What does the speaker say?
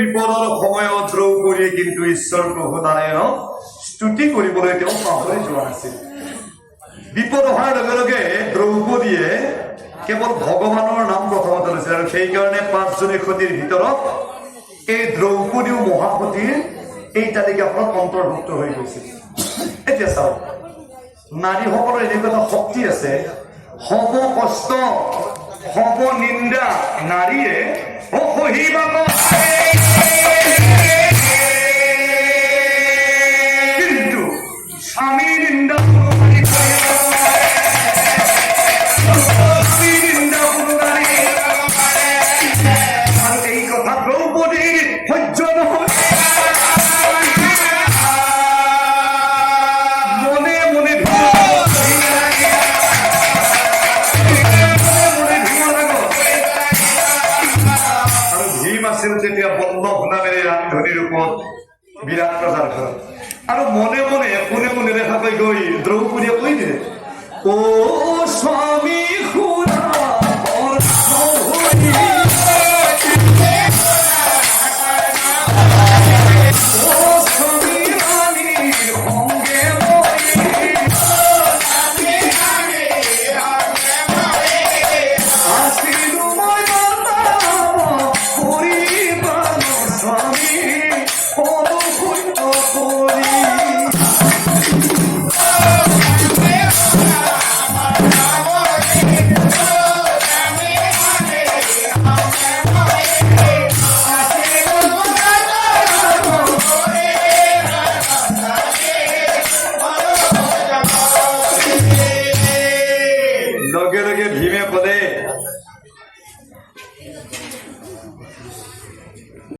বিপদৰ সময়ত দ্ৰৌপদীয়ে কিন্তু ঈশ্বৰ প্ৰভুনাৰায়ণক স্তুতি কৰিবলৈ তেওঁ পাহৰি যোৱা নাছিল। বিপদ অহাৰ লগে লগে দ্ৰৌপদীয়ে কেৱল ভগৱানৰ নাম প্ৰথমতে লৈছিল আৰু সেইকাৰণে পাঁচজনী সতীৰ ভিতৰত এই দ্ৰৌপদীও মহাসতীৰ এই তালিকাখনত অন্তৰ্ভুক্ত হৈ গৈছিল এতিয়া চাওক, নাৰীসকলৰ এনেকুৱা এটা শক্তি আছে, হব কষ্ট, হব নিন্দা, নাৰীয়ে অসহিব ভীম আছিল তেতিয়া বন্ধ শুনামেৰে ৰান্ধনিৰ উপর বিরাট প্রচার করে আর মনে মনে, কোনে মনে দেখা পাই গৈ, দ্ৰৌপদীয়ে কৈ দিয়ে অ